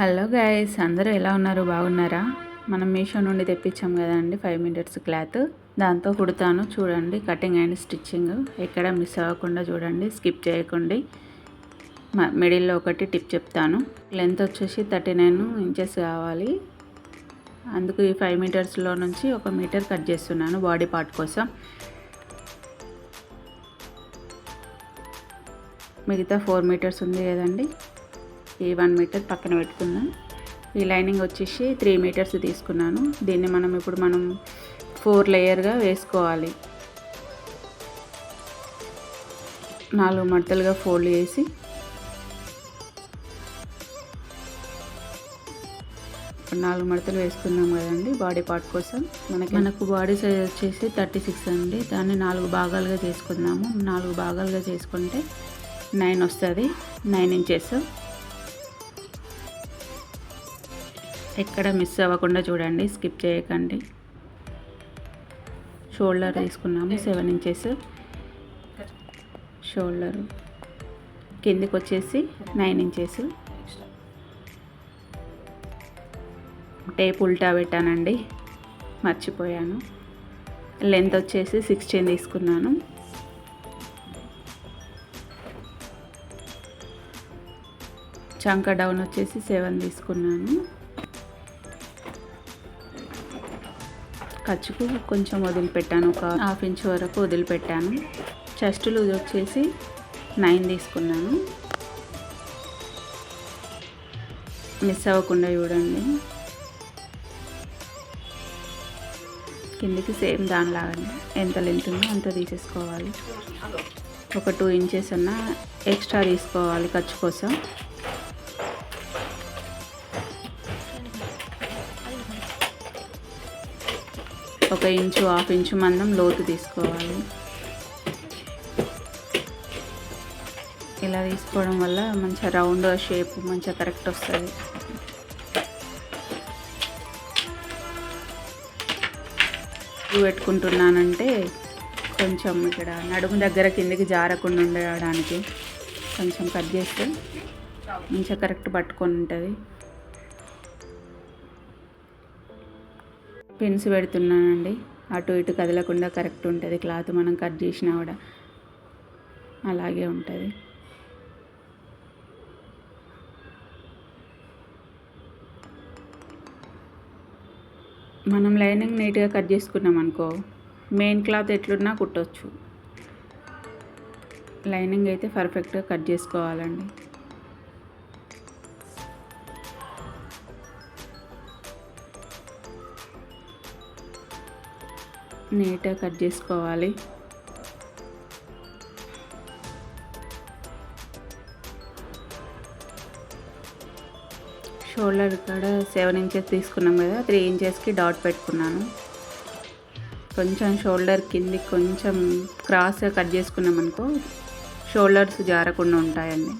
Hello guys అందరూ ఎలా ఉన్నారు? బాగున్నారా? మనం మీషో నుండి తెప్పించాం కదండి ఫైవ్ మినిట్స్ క్లాత్. దాంతో కుడతాను చూడండి. కటింగ్ అండ్ స్టిచ్చింగ్ ఎక్కడ మిస్ అవ్వకుండా చూడండి స్కిప్ చేయకండి. మిడిల్లో ఒకటి టిప్ చెప్తాను. లెంత్ వచ్చేసి థర్టీ నైన్ ఇంచెస్ కావాలి. అందుకు ఈ ఫైవ్ మీటర్స్లో నుంచి ఒక మీటర్ కట్ చేస్తున్నాను బాడీ పార్ట్ కోసం. మిగతా ఫోర్ మీటర్స్ ఉంది కదండి. ఈ వన్ మీటర్ పక్కన పెట్టుకుందాం ఈ లైనింగ్ వచ్చేసి త్రీ మీటర్స్ తీసుకున్నాను. దీన్ని మనం ఇప్పుడు మనం ఫోర్ లేయర్గా వేసుకోవాలి. నాలుగు మడతలుగా ఫోల్డ్ చేసి ఇప్పుడు నాలుగు మడతలు వేసుకున్నాం కదండి బాడీ పార్ట్ కోసం. మనకి మనకు బాడీ సైజ్ వచ్చేసి థర్టీ సిక్స్ అండి. దాన్ని నాలుగు భాగాలుగా చేసుకుందాము. నాలుగు భాగాలుగా చేసుకుంటే నైన్ వస్తుంది. Nine inches. ఎక్కడ మిస్ అవ్వకుండా చూడండి స్కిప్ చేయకండి. షోల్డర్ తీసుకున్నాము సెవెన్ ఇంచెస్ షోల్డర్. కిందికి వచ్చేసి నైన్ ఇంచెస్. టేప్ ఉల్టా పెట్టానండి మర్చిపోయాను. లెంత్ వచ్చేసి సిక్స్టీన్ తీసుకున్నాను. చంక డౌన్ వచ్చేసి సెవెన్ తీసుకున్నాను. ఖర్చుకు కొంచెం వదిలిపెట్టాను. ఒక హాఫ్ ఇంచ్ వరకు వదిలిపెట్టాను. చెస్ట్ లూజ్ వచ్చేసి నైన్ తీసుకున్నాను. మిస్ అవ్వకుండా చూడండి. కిందికి సేమ్ దానిలాగానే ఎంత లెంత్ ఉందో అంత తీసేసుకోవాలి. ఒక టూ ఇంచెస్ అన్న ఎక్స్ట్రా తీసుకోవాలి ఖర్చు కోసం. ఒక ఇంచు హాఫ్ ఇంచు మందం లోతు తీసుకోవాలి. ఇలా తీసుకోవడం వల్ల మంచిగా రౌండ్ షేప్ మంచిగా కరెక్ట్ వస్తుంది. పెట్టుకుంటున్నానంటే కొంచెం ఇక్కడ నడుము దగ్గర కిందకి జారకుండా ఉండడానికి కొంచెం కట్ చేస్తే మంచిగా కరెక్ట్ పట్టుకొని ఉంటుంది. పిన్స్ పెడుతున్నానండి. అటు ఇటు కదలకుండా కరెక్ట్ ఉంటుంది. క్లాత్ మనం కట్ చేసినా కూడా అలాగే ఉంటుంది. మనం లైనింగ్ నీట్గా కట్ చేసుకున్నాం అనుకో మెయిన్ క్లాత్ ఎట్లున్నా కుట్టవచ్చు లైనింగ్ అయితే పర్ఫెక్ట్గా కట్ చేసుకోవాలండి. నీట్గా కట్ చేసుకోవాలి. షోల్డర్ ఇక్కడ సెవెన్ ఇంచెస్ తీసుకున్నాం కదా త్రీ ఇంచెస్కి డాట్ పెట్టుకున్నాను. కొంచెం షోల్డర్ కింది కొంచెం క్రాస్గా కట్ చేసుకున్నాం అనుకో షోల్డర్స్ జారకుండా ఉంటాయండి.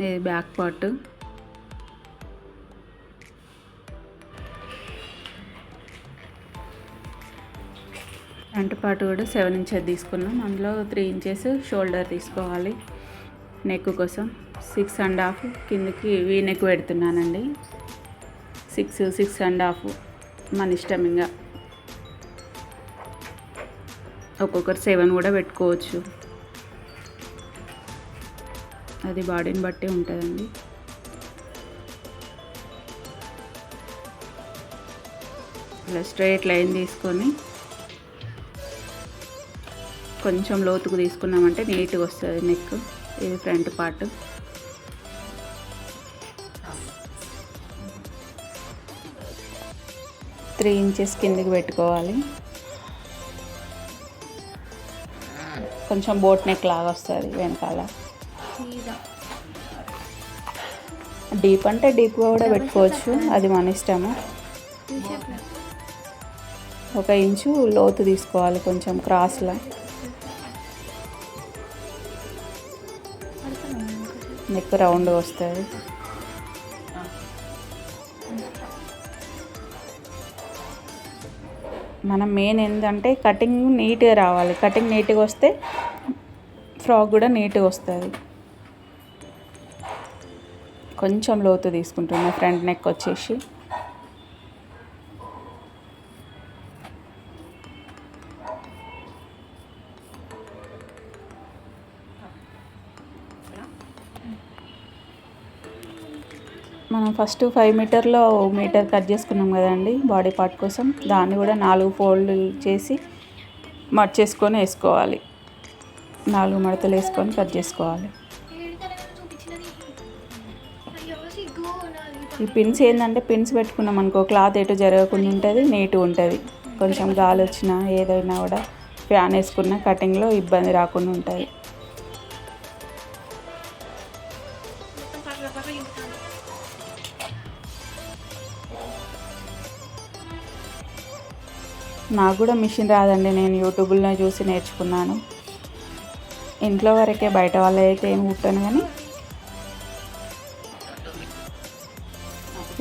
ఇది బ్యాక్ పార్ట్. ఫ్రంట్ పార్ట్ కూడా సెవెన్ ఇంచెస్ తీసుకున్నాం. అందులో త్రీ ఇంచెస్ షోల్డర్ తీసుకోవాలి నెక్ కోసం. సిక్స్ అండ్ హాఫ్ కిందకి వీ నెక్ పెడుతున్నానండి. సిక్స్ సిక్స్ అండ్ హాఫ్ మన ఇష్టం ఇంకా. ఒక్కొక్కరు సెవెన్ కూడా పెట్టుకోవచ్చు. అది బాడీని బట్టి ఉంటుందండి. ఇలా స్ట్రైట్ లైన్ తీసుకొని కొంచెం లోతుకు తీసుకున్నామంటే నీట్గా వస్తుంది నెక్ ఇది ఫ్రంట్ పార్ట్. త్రీ ఇంచెస్ కిందకి పెట్టుకోవాలి. కొంచెం బోట్ నెక్ లాగా వస్తుంది వెనకాల. డీప్ అంటే డీప్గా కూడా పెట్టుకోవచ్చు. అది మన ఇష్టము. ఒక ఇంచు లోతు తీసుకోవాలి కొంచెం క్రాస్లో నెక్ రౌండ్ వస్తుంది. మనం మెయిన్ ఏంటంటే కటింగ్ నీట్గా రావాలి. కటింగ్ నీట్గా వస్తే ఫ్రాక్ కూడా నీట్గా వస్తుంది. కొంచెం లోతు తీసుకుంటున్నా ఫ్రంట్ నెక్ వచ్చేసి. మనం ఫస్ట్ ఫైవ్ మీటర్లో మీటర్ కట్ చేసుకున్నాం కదండి బాడీ పార్ట్ కోసం. దాన్ని కూడా నాలుగు ఫోల్డ్ చేసి మర్చేసుకొని వేసుకోవాలి. నాలుగు మడతలు వేసుకొని కట్ చేసుకోవాలి. ఈ పిన్స్ ఏంటంటే పిన్స్ పెట్టుకున్నాం అనుకో క్లాత్ ఎటు జరగకుండా ఉంటుంది నీట్గా ఉంటుంది. కొంచెం గాలి వచ్చినా ఏదైనా కూడా ఫ్యాన్ వేసుకున్న కటింగ్లో ఇబ్బంది రాకుండా ఉంటుంది. నాకు కూడా మిషన్ రాదండి నేను యూట్యూబ్లో చూసి నేర్చుకున్నాను. ఇంట్లో వరకే బయట వాళ్ళ అయితే ఏం కుట్టాను కానీ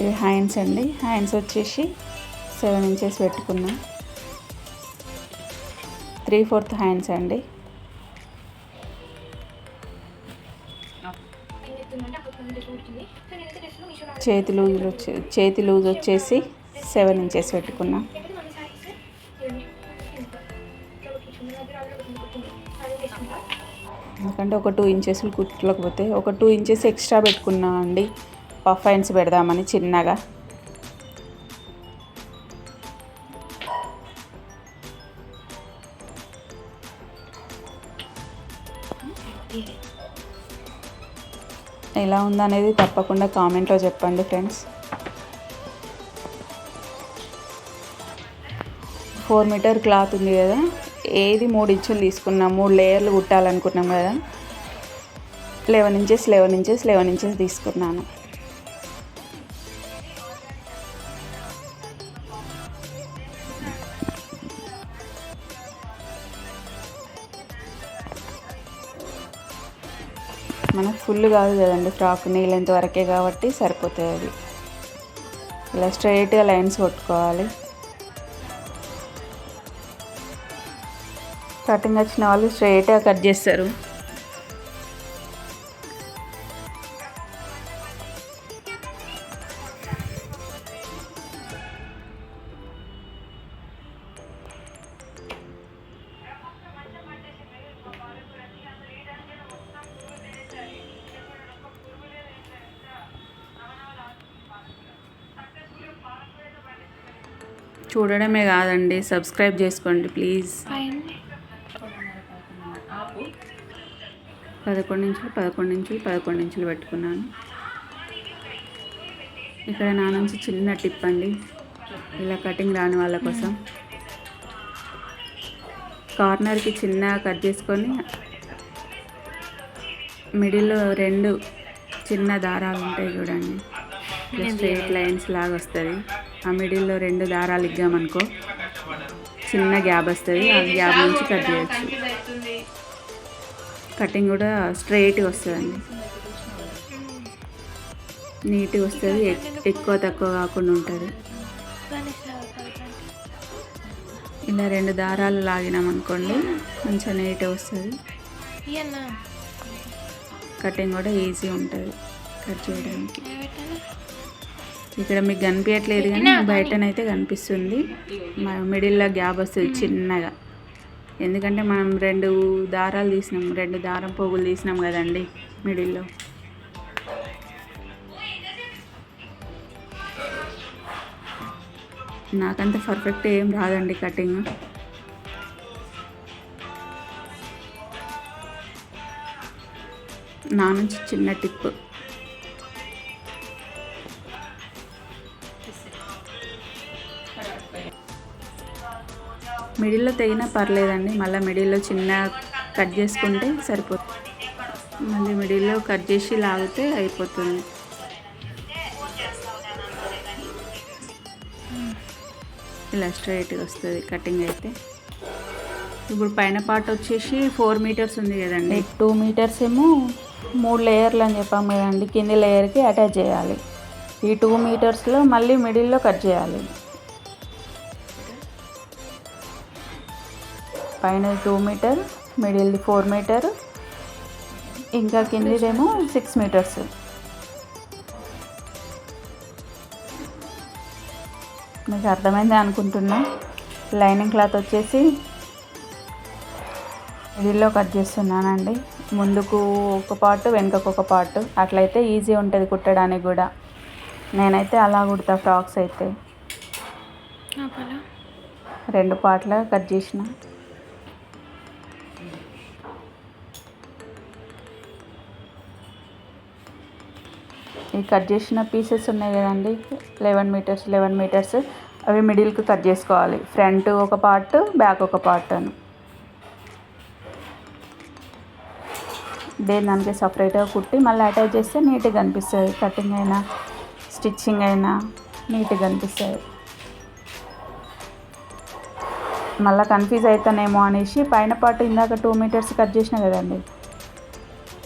ఇవి హ్యాండ్స్ అండి. హ్యాండ్స్ వచ్చేసి సెవెన్ ఇంచెస్ పెట్టుకున్నా. త్రీ ఫోర్త్ హ్యాండ్స్ అండి. చేతి లూజ్ వచ్చే చేతి లూజ్ వచ్చేసి సెవెన్ ఇంచెస్ పెట్టుకున్నాం. ఎందుకంటే ఒక టూ ఇంచెస్ కుట్టలేకపోతే ఒక టూ ఇంచెస్ ఎక్స్ట్రా పెట్టుకున్నా అండి. పఫైన్స్ పెడదామని చిన్నగా. ఎలా ఉందనేది తప్పకుండా కామెంట్లో చెప్పండి ఫ్రెండ్స్. ఫోర్ మీటర్ క్లాత్ ఉంది కదా ఏది మూడు ఇంచులు తీసుకున్నాం మూడు లేయర్లు కుట్టాలనుకున్నాం కదా eleven inches eleven inches eleven inches తీసుకున్నాను. ఫుల్ కాదు కదండి ఫ్రాక్ నీళ్ళంత వరకే కాబట్టి సరిపోతుంది అది ఇలా స్ట్రైట్గా లైన్స్ కొట్టుకోవాలి. కటింగ్ వచ్చిన వాళ్ళు స్ట్రైట్గా కట్ చేస్తారు. చూడడమే కాదండి. సబ్స్క్రైబ్ చేసుకోండి ప్లీజ్. పదకొండు ఇంచులు పదకొండు ఇంచులు పదకొండు ఇంచులు పెట్టుకున్నాను. ఇక్కడ నా నుంచి చిన్న టిప్ అండి. ఇలా కటింగ్ రాని వాళ్ళ కోసం. కార్నర్కి చిన్నగా కట్ చేసుకొని మిడిల్లో రెండు చిన్న దారాలు ఉంటాయి చూడండి. స్ట్రైట్ లైన్స్ లాగా వస్తుంది. ఆ మిడిల్లో రెండు దారాలు ఇగ్గామనుకో చిన్న గ్యాప్ వస్తుంది ఆ గ్యాప్ నుంచి కట్ చేయొచ్చు. కటింగ్ కూడా స్ట్రైట్గా వస్తుందండి. నీట్గా వస్తుంది ఎక్కువ తక్కువ కాకుండా ఉంటుంది. ఇలా రెండు దారాలు లాగినాం అనుకోండి మంచిగా నీట్గా వస్తుంది. కటింగ్ కూడా ఈజీ ఉంటుంది కట్ చేయడానికి. ఇక్కడ మీకు కనిపించట్లేదు కానీ బయటనైతే కనిపిస్తుంది. మా మిడిల్లో గ్యాప్ వస్తుంది చిన్నగా. ఎందుకంటే మనం రెండు దారాలు తీసినాం రెండు దారం పోగులు తీసినాం కదండి మిడిల్లో. నాకంత పర్ఫెక్ట్ ఏం రాదండి కటింగ్. నా నుంచి చిన్న టిప్. మిడిల్లో తెగినా పర్లేదండి. మళ్ళీ మిడిల్లో చిన్న కట్ చేసుకుంటే సరిపోతుంది. మళ్ళీ మిడిల్లో కట్ చేసి లాగితే అయిపోతుంది. ఇలా స్ట్రైట్గా వస్తుంది కటింగ్ అయితే. ఇప్పుడు పైన పార్ట్ వచ్చేసి ఫోర్ మీటర్స్ ఉంది కదండి. టూ మీటర్స్ ఏమో మూడు లేయర్లు అని చెప్పాము కదండి. కింది లేయర్కి అటాచ్ చేయాలి. ఈ టూ మీటర్స్లో మళ్ళీ మిడిల్లో కట్ చేయాలి. పైన టూ మీటర్ మిడిల్ది ఫోర్ మీటర్ ఇంకా కిందిదేమో సిక్స్ మీటర్స్ మీకు అర్థమైంది అనుకుంటున్నా? లైనింగ్ క్లాత్ వచ్చేసి మిడిల్లో కట్ చేస్తున్నానండి. ముందుకు ఒక పార్ట్ వెనుకకు ఒక పార్ట్ అట్లయితే ఈజీ ఉంటుంది కుట్టడానికి కూడా. నేనైతే అలా కుడతా ఫ్రాక్స్ అయితే. రెండు పార్ట్ల కట్ చేసిన. ఈ కట్ చేసిన పీసెస్ ఉన్నాయి కదండి. లెవెన్ మీటర్స్ లెవెన్ మీటర్స్ అవి మిడిల్కి కట్ చేసుకోవాలి. ఫ్రంట్ ఒక పార్ట్ బ్యాక్ ఒక పార్ట్ అని. దేని దానికి సపరేట్గా కుట్టి మళ్ళీ అటాచ్ చేస్తే నీట్గా అనిపిస్తుంది. కటింగ్ అయినా స్టిచ్చింగ్ అయినా నీట్గా అనిపిస్తుంది. మళ్ళీ కన్ఫ్యూజ్ అవుతానేమో అనేసి పైన పార్ట్ ఇందాక టూ మీటర్స్ కట్ చేసిన కదండి.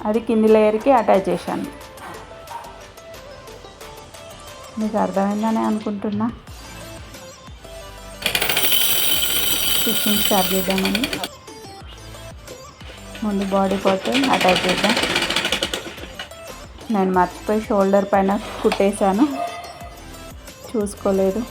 అది కింది లేయర్కి అటాచ్ చేశాను. మీకు అర్థమైందని అనుకుంటున్నా. స్టిచ్చింగ్ స్టార్ట్ చేద్దామని. ముందు బాడీ పార్ట్ అటాచ్ చేద్దాం. నేను మర్చిపోయి షోల్డర్ పైన కుట్టేశాను. చూసుకోలేదు.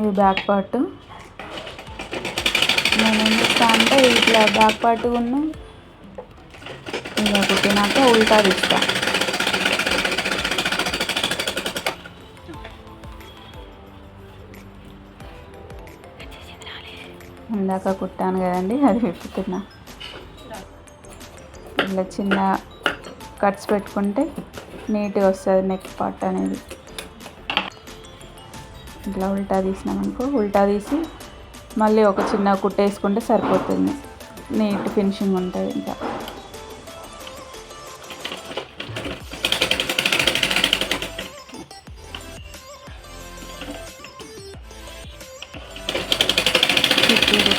ఇది బ్యాక్ పార్ట్ నేను అంటే ఇట్లా బ్యాక్ పార్ట్ ఉన్న ఇలా కుట్టినాక ఉల్టా తీస్తా. ఇందాక కుట్టాను కదండి అది విప్పుతున్నా ఇలా చిన్న కట్స్ పెట్టుకుంటే నీట్గా వస్తుంది నెక్ పార్ట్ అనేది. ఇట్లా ఉల్టా తీసినామనుకో ఉల్టా తీసి మళ్ళీ ఒక చిన్న కుట్టేసుకుంటే సరిపోతుంది. నీట్ ఫినిషింగ్ ఉంటుంది ఇంకా. చుట్టూరు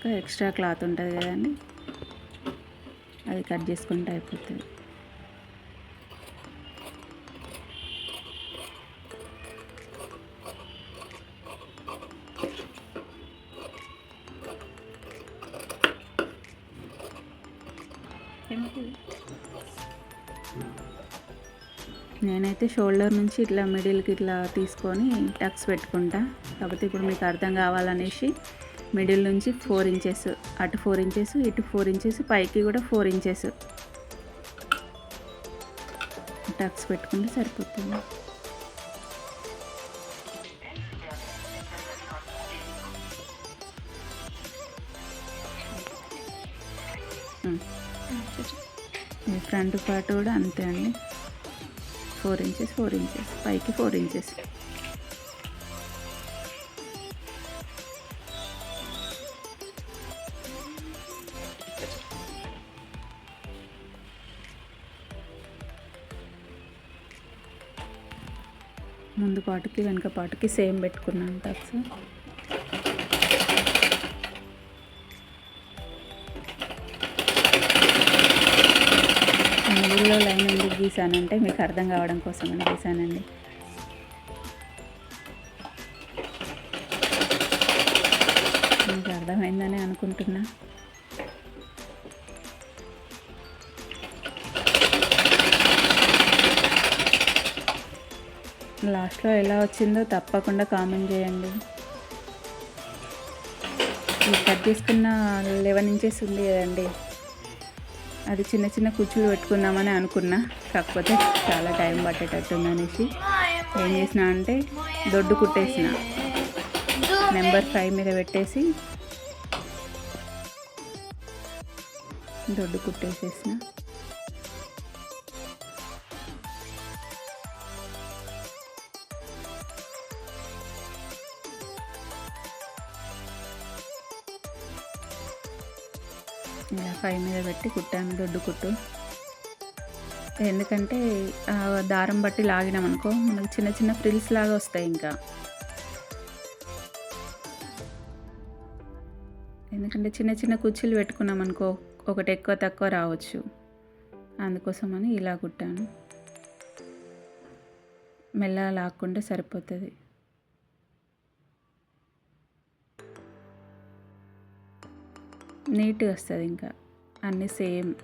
కుట్టుకున్నాక ఎక్స్ట్రా క్లాత్ ఉంటుంది కదండి. అది కట్ చేసుకుంటే అయిపోతుంది. నేనైతే షోల్డర్ నుంచి ఇట్లా మిడిల్కి ఇట్లా తీసుకొని టక్స్ పెట్టుకుంటా. కాకపోతే ఇప్పుడు మీకు అర్థం కావాలనేసి మిడిల్ నుంచి ఫోర్ ఇంచెస్ అటు ఫోర్ ఇంచెస్ ఇటు ఫోర్ ఇంచెస్ పైకి కూడా ఫోర్ ఇంచెస్. టక్స్ పెట్టుకుంటే సరిపోతుంది. ఈ ఫ్రంట్ పార్ట్ కూడా అంతే అండి. ఫోర్ ఇంచెస్ ఫోర్ ఇంచెస్ పైకి ఫోర్ ఇంచెస్. ముందు పాటుకి వెనక పాటుకి సేమ్ పెట్టుకున్నాను టక్స్. మిడిల్లో లైన్ ఎందుకు గీసానంటే మీకు అర్థం కావడం కోసం అని గీసానండి మీకు అర్థమైందని అనుకుంటున్నా. లాస్ట్లో ఎలా వచ్చిందో తప్పకుండా కామెంట్ చేయండి. ఈ కట్ తీసుకున్న లెవెన్ ఇంచెస్ ఉంది కదండి. అది చిన్న చిన్న కుచ్చులు పెట్టుకుందామని అనుకున్నా. కాకపోతే చాలా టైం పట్టేటట్టుంది అనేసి. ఏం చేసిన అంటే దొడ్డు కుట్టేసిన. నెంబర్ ఫైవ్ మీద పెట్టేసి దొడ్డు కుట్టేసేసిన. ఇలా ఫైవ్ మీద పెట్టి కుట్టాను దొడ్డు కుట్టు. ఎందుకంటే దారం బట్టి లాగినామనుకో మనకు చిన్న చిన్న ఫ్రిల్స్ లాగా వస్తాయి ఇంకా. ఎందుకంటే చిన్న చిన్న కుర్చీలు పెట్టుకున్నాం అనుకో ఒకటి ఎక్కువ తక్కువ రావచ్చు. అందుకోసమని ఇలా కుట్టాను. మెల్లగా లాక్కుంటే సరిపోతుంది. నీట్గా వస్తుంది ఇంకా. అన్నీ సేమ్.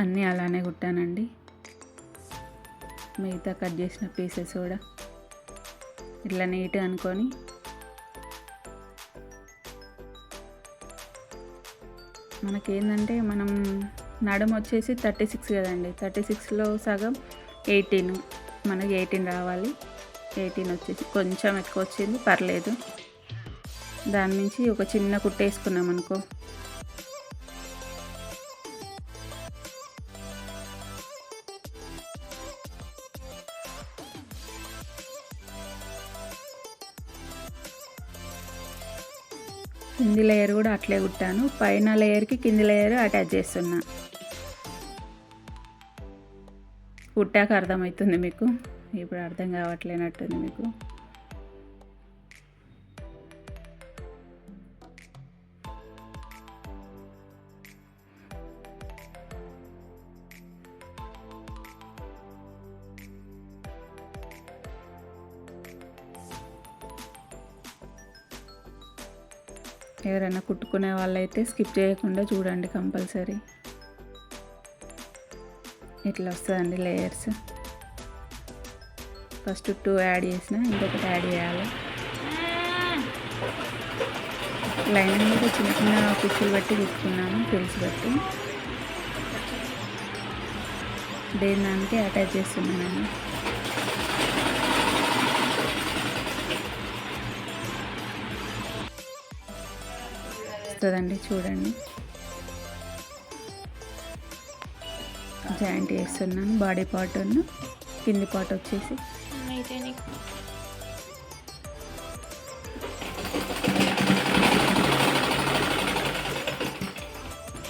అన్నీ అలానే కుట్టానండి. మిగతా కట్ చేసిన పీసెస్ కూడా ఇట్లా నీట్ అనుకొని. మనకేంటంటే మనం నడుము వచ్చేసి థర్టీ సిక్స్ కదండి. థర్టీ సిక్స్లో సగం ఎయిటీన్ మనకి ఎయిటీన్ రావాలి. ఎయిటీన్ వచ్చేసి కొంచెం ఎక్కువ వచ్చింది పర్లేదు. దాని నుంచి ఒక చిన్న కుట్టేసుకున్నాం అనుకో. కింది లేయర్ కూడా అట్లే కుట్టాను. పైన లేయర్కి కింది లేయర్ అటాచ్ చేస్తున్నా. కుట్టాక అర్థమవుతుంది మీకు. ఇప్పుడు అర్థం కావట్లేనట్టుంది మీకు. ఎవరైనా కుట్టుకునే వాళ్ళైతే స్కిప్ చేయకుండా చూడండి కంపల్సరీ. ఇట్లా వస్తుందండి లేయర్స్ ఫస్ట్ టూ యాడ్ చేసిన ఇంకొకటి యాడ్ చేయాలి. లైన్ మీద చిన్న చిన్న కుచ్చులు బట్టి తీసుకున్నాను పిల్స్ బట్టి. దేని దానికి అటాచ్ చేస్తున్నాను వస్తుందండి చూడండి. జాయింట్ చేస్తున్నాను. బాడీ పార్ట్ కింది పార్ట్ వచ్చేసి.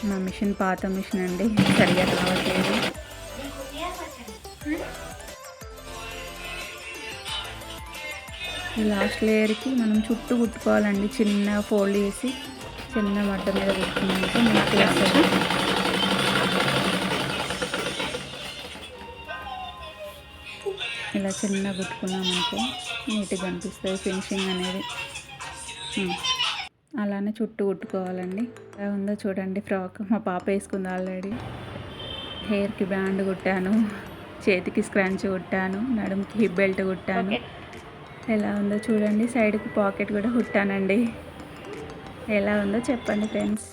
మా మిషన్ పాత మిషన్ అండి. సరిగా రావట్లేదు. ఈ లాస్ట్ లేయర్కి మనం చుట్టూ కుట్టుకోవాలండి. చిన్న ఫోల్డ్ చేసి చిన్న మడ్డ మీద కుట్టుకున్నాక నీట్గా వస్తుంది. ఇలా చిన్న కుట్టుకున్నామనుకో నీట్గా అనిపిస్తుంది ఫినిషింగ్ అనేది. అలానే చుట్టూ కుట్టుకోవాలండి. ఎలా ఉందో చూడండి ఫ్రాక్. మా పాప వేసుకుంది ఆల్రెడీ. హెయిర్కి బ్యాండ్ కుట్టాను చేతికి స్క్రంచ్ కుట్టాను నడుముకి హిప్ బెల్ట్ కుట్టాను. ఎలా ఉందో చూడండి. సైడ్కి పాకెట్ కూడా కుట్టానండి. ఎలా ఉందో చెప్పండి ఫ్రెండ్స్.